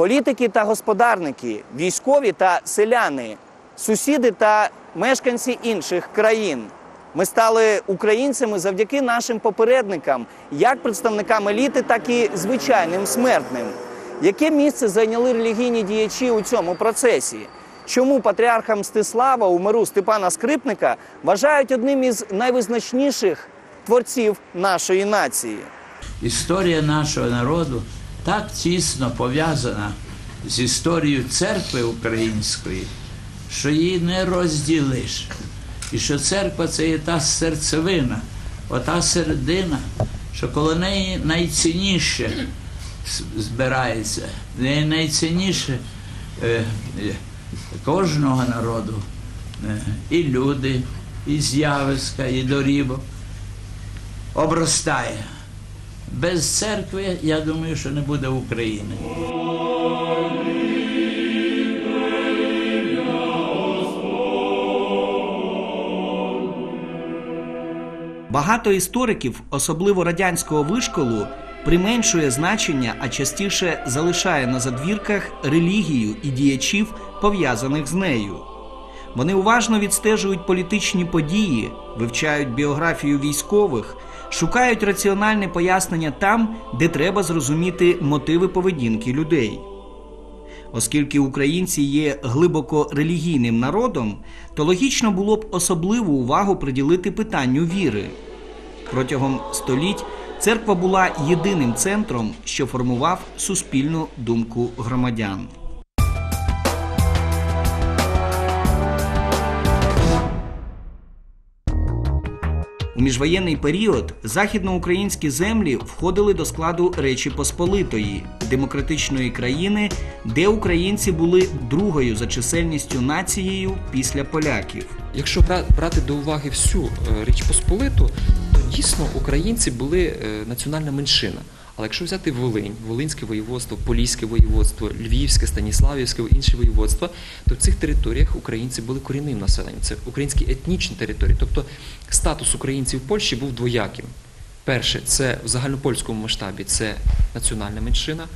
політики та господарники, військові та селяни, сусіди та мешканці інших країн. Ми стали українцями завдяки нашим попередникам, як представникам еліти, так і звичайним смертним. Яке місце зайняли релігійні діячі у цьому процесі? Чому патріарха Мстислава у миру Степана Скрипника вважають одним із найвизначніших творців нашої нації? Історія нашого народу так тісно пов'язана з історією церкви української, що її не розділиш. І що церква це є та серцевина, ота середина, що коло неї найцінніше збирається, неї найцінніше е, е, кожного народу. Е, і люди, і з'явиська, і дорібок обростає. Без церкви, я думаю, що не буде України. Багато істориків, особливо радянського вишколу, применшує значення, а частіше залишає на задвірках релігію і діячів, пов'язаних з нею. Вони уважно відстежують політичні події, вивчають біографію військових, шукають раціональне пояснення там, де треба зрозуміти мотиви поведінки людей. Оскільки українці є глибоко релігійним народом, то логічно було б особливу увагу приділити питанню віри. Протягом століть церква була єдиним центром, що формував суспільну думку громадян. У міжвоєнний період західноукраїнські землі входили до складу Речі Посполитої, демократичної країни, де українці були другою за чисельністю нацією після поляків. Якщо бра- брати до уваги всю е, Річ Посполиту, то дійсно українці були е, національна меншина. Але якщо взяти Волинь, Волинське воєводство, Поліське воєводство, Львівське, Станіславівське, інші воєводства, то в цих територіях українці були корінним населенням. Це українські етнічні території. Тобто статус українців в Польщі був двояким. Перше, це в загальнопольському масштабі це національна меншина,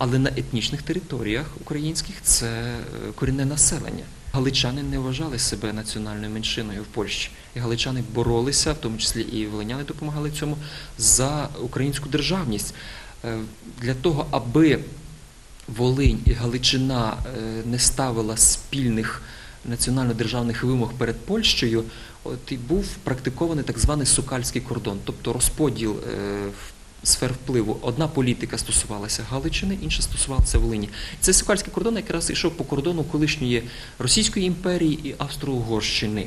але на етнічних територіях українських це е, корінне населення. Галичани не вважали себе національною меншиною в Польщі. І галичани боролися, в тому числі і волиняни допомагали цьому, за українську державність. Е, Для того, аби Волинь і Галичина е, не ставила спільних національно-державних вимог перед Польщею, от і був практикований так званий сукальський кордон, тобто розподіл в- сфер впливу. Одна політика стосувалася Галичини, інша стосувалася Волині. Цей сукальський кордон якраз йшов по кордону колишньої Російської імперії і Австро-Угорщини.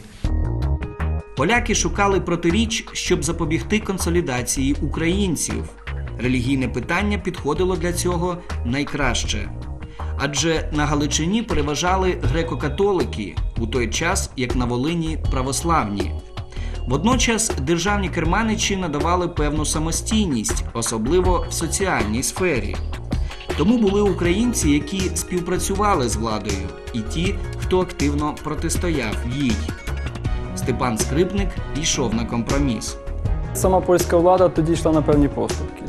Поляки шукали протиріч, щоб запобігти консолідації українців. Релігійне питання підходило для цього найкраще. Адже на Галичині переважали греко-католики, у той час як на Волині православні. Водночас державні керманичі надавали певну самостійність, особливо в соціальній сфері. Тому були українці, які співпрацювали з владою, і ті, хто активно протистояв їй. Степан Скрипник йшов на компроміс. Сама польська влада тоді йшла на певні поступки,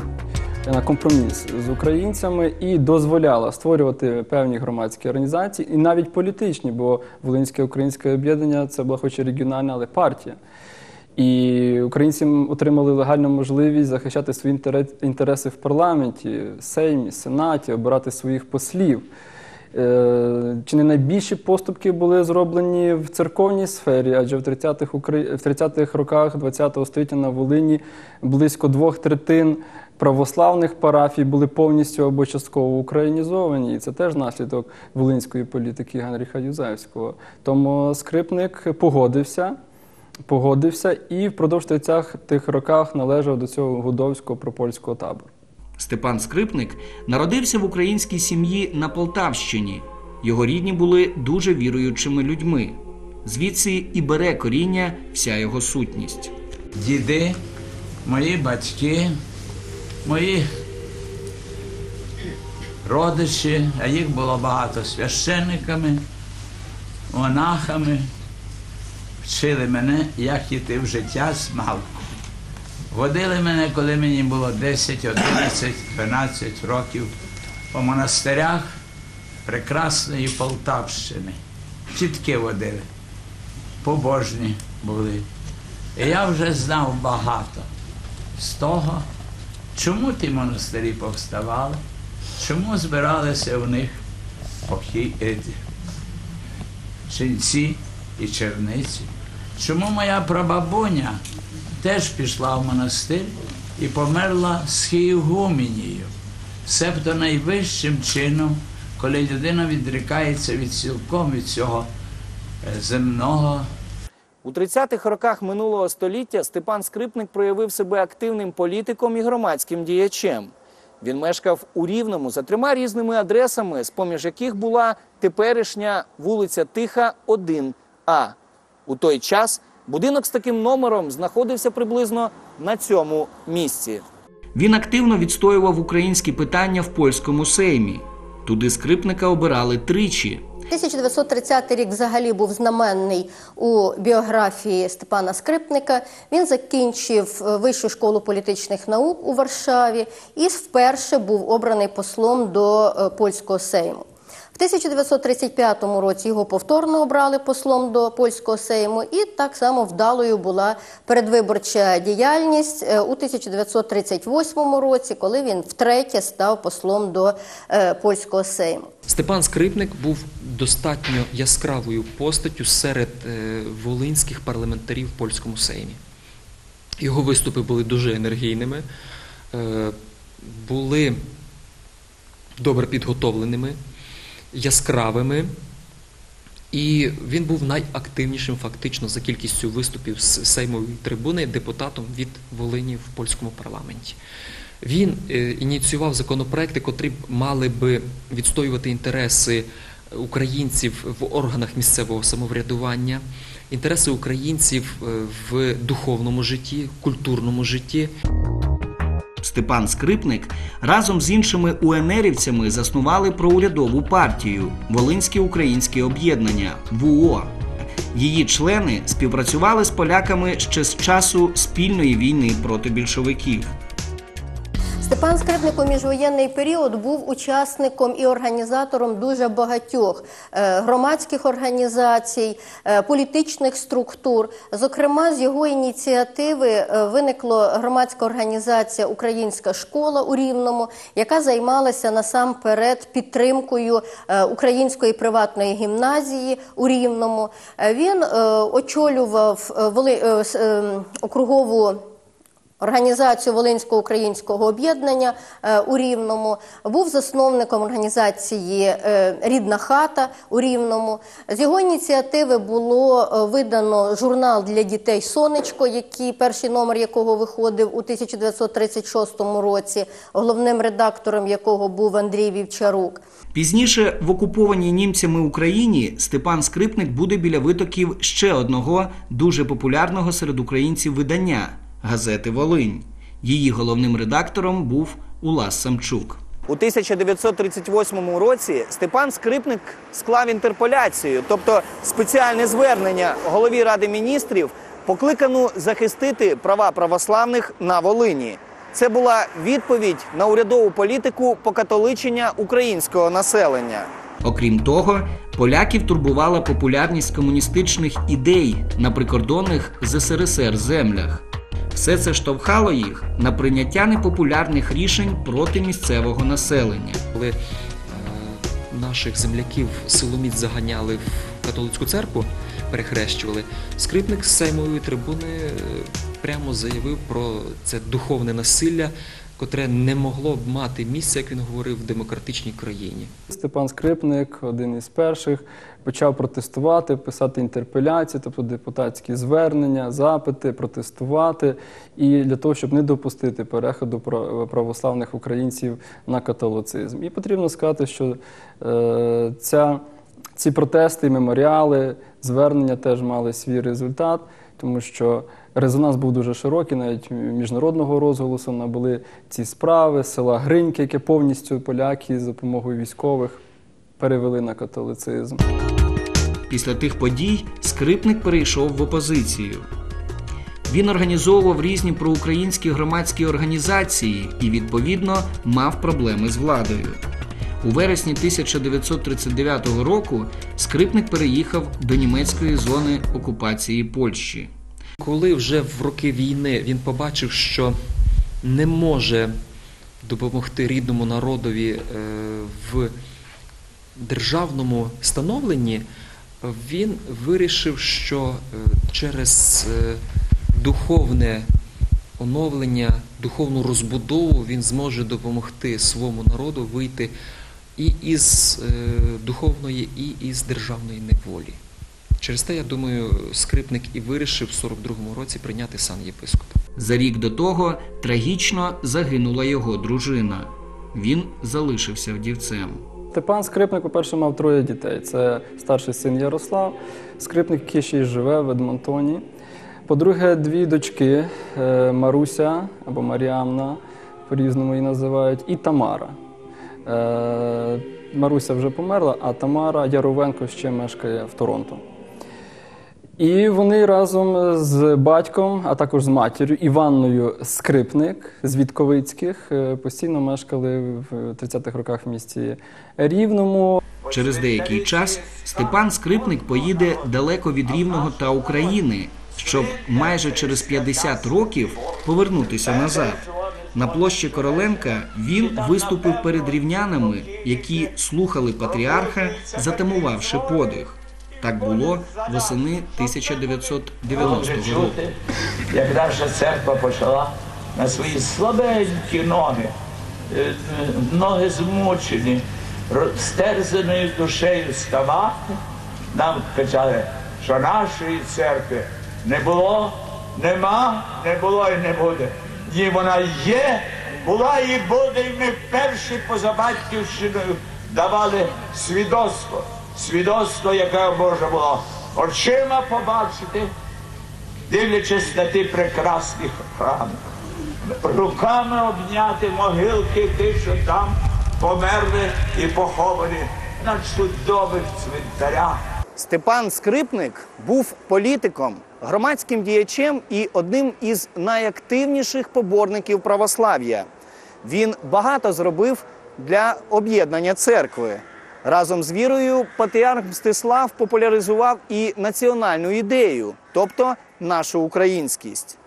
на компроміс з українцями і дозволяла створювати певні громадські організації, і навіть політичні, бо Волинське українське об'єднання це була хоч і регіональна, але партія. І українці отримали легальну можливість захищати свої інтереси в парламенті, Сеймі, Сенаті, обирати своїх послів. Е, Чи не найбільші поступки були зроблені в церковній сфері, адже в 30-х, в 30-х роках ХХ століття на Волині близько двох третин православних парафій були повністю або частково українізовані. І це теж наслідок волинської політики Генріха Юзевського. Тому скрипник погодився. Погодився і впродовж 30-х роках належав до цього гудовського пропольського табору. Степан Скрипник народився в українській сім'ї на Полтавщині. Його рідні були дуже віруючими людьми. Звідси і бере коріння вся його сутність. Діди, мої батьки, мої родичі, а їх було багато священниками, монахами, вчили мене, як йти в життя з малку. Водили мене, коли мені було 10, 11, 12 років по монастирях прекрасної Полтавщини. Чітки водили, побожні були. І я вже знав багато з того, чому ті монастирі повставали, чому збиралися в них похід, ченці і черниці. Чому моя прабабуня теж пішла в монастир і померла схієгумінією, себто найвищим чином, коли людина відрікається від цілком від цього е, земного У 30-х роках минулого століття Степан Скрипник проявив себе активним політиком і громадським діячем. Він мешкав у Рівному за трьома різними адресами, з поміж яких була теперішня вулиця Тиха, 1А. У той час будинок з таким номером знаходився приблизно на цьому місці. Він активно відстоював українські питання в польському сеймі. Туди скрипника обирали тричі. 1930 рік взагалі був знаменний у біографії Степана Скрипника. Він закінчив е, Вищу школу політичних наук у Варшаві і вперше був обраний послом до е, польського сейму. В 1935 році його повторно обрали послом до польського сейму, і так само вдалою була передвиборча діяльність е, у 1938 році, коли він втретє став послом до е, польського сейму. Степан Скрипник був достатньо яскравою постаттю серед е, волинських парламентарів в польському сеймі. Його виступи були дуже енергійними, були добре підготовленими, яскравими. І він був найактивнішим фактично за кількістю виступів з сеймової трибуни депутатом від Волині в польському парламенті. Він е, ініціював законопроекти, котрі мали би відстоювати інтереси українців в органах місцевого самоврядування, інтереси українців е, в духовному житті, культурному житті. Степан Скрипник разом з іншими УНРівцями заснували проурядову партію Волинське українське об'єднання ВУО. Її члени співпрацювали з поляками ще з часу спільної війни проти більшовиків. Степан Скрипник у міжвоєнний період був учасником і організатором дуже багатьох е, громадських організацій, е, політичних структур. Зокрема, з його ініціативи е, виникла громадська організація Українська школа у Рівному, яка займалася насамперед підтримкою української приватної гімназії у Рівному. Він очолював округову. Організацію Волинського українського об'єднання е, у Рівному був засновником організації е, Рідна хата у Рівному. З його ініціативи було е, видано журнал для дітей Сонечко, який перший номер якого виходив у 1936 році, головним редактором якого був Андрій Вівчарук. Пізніше в окупованій німцями Україні Степан Скрипник буде біля витоків ще одного дуже популярного серед українців видання газети Волинь. Її головним редактором був Улас Самчук. У 1938 році Степан Скрипник склав інтерполяцію, тобто спеціальне звернення голові Ради міністрів, покликану захистити права православних на Волині. Це була відповідь на урядову політику покатоличення українського населення. Окрім того, поляків турбувала популярність комуністичних ідей на прикордонних з СРСР землях. Все це штовхало їх на прийняття непопулярних рішень проти місцевого населення. Коли е, наших земляків силоміць заганяли в католицьку церкву, перехрещували, скрипник з сеймової трибуни е, прямо заявив про це духовне насилля, котре не могло б мати місця, як він говорив, в демократичній країні. Степан Скрипник, один із перших, почав протестувати, писати інтерпеляції, тобто депутатські звернення, запити, протестувати. І для того, щоб не допустити переходу пра- православних українців на католицизм. І потрібно сказати, що е, ця, ці протести, меморіали, звернення теж мали свій результат, тому що резонанс був дуже широкий, навіть міжнародного розголосу набули ці справи, села Гриньки, яке повністю поляки за допомогою військових перевели на католицизм. Після тих подій скрипник перейшов в опозицію. Він організовував різні проукраїнські громадські організації і, відповідно, мав проблеми з владою. У вересні 1939 року скрипник переїхав до німецької зони окупації Польщі. Коли вже в роки війни він побачив, що не може допомогти рідному народові е, в державному становленні, він вирішив, що е, через е, духовне оновлення, духовну розбудову він зможе допомогти своєму народу вийти і із е, духовної, і із державної неволі. Через те, я думаю, скрипник і вирішив в 42-му році прийняти сан єпископа. За рік до того трагічно загинула його дружина. Він залишився вдівцем. Степан Скрипник, по-перше, мав троє дітей. Це старший син Ярослав, скрипник, який ще й живе в Едмонтоні. По-друге, дві дочки е, Маруся або Маріамна, по-різному її називають, і Тамара. Е, Маруся вже померла, а Тамара Яровенко ще мешкає в Торонто. І вони разом з батьком, а також з матір'ю Іванною Скрипник з Вітковицьких е, постійно мешкали в 30-х роках в місті Рівному. Через деякий час Степан Скрипник поїде далеко від Рівного та України, щоб майже через 50 років повернутися назад. На площі Короленка він виступив перед рівнянами, які слухали патріарха, затамувавши подих. Так було восени 1990 року. як наша церква почала на свої слабенькі ноги, е, е, ноги змучені, стерзаною душею ставати, нам кричали, що нашої церкви не було, нема, не було і не буде. Ні, вона є, була і буде, і ми перші поза батьківщиною давали свідоцтво. Свідоцтво, яке можна було очима побачити, дивлячись на ті прекрасні храми, руками обняти могилки тих, що там померли і поховані на чудових цвинтарях. Степан Скрипник був політиком, громадським діячем і одним із найактивніших поборників православ'я. Він багато зробив для об'єднання церкви. Разом з вірою патріарх Мстислав популяризував і національну ідею, тобто нашу українськість.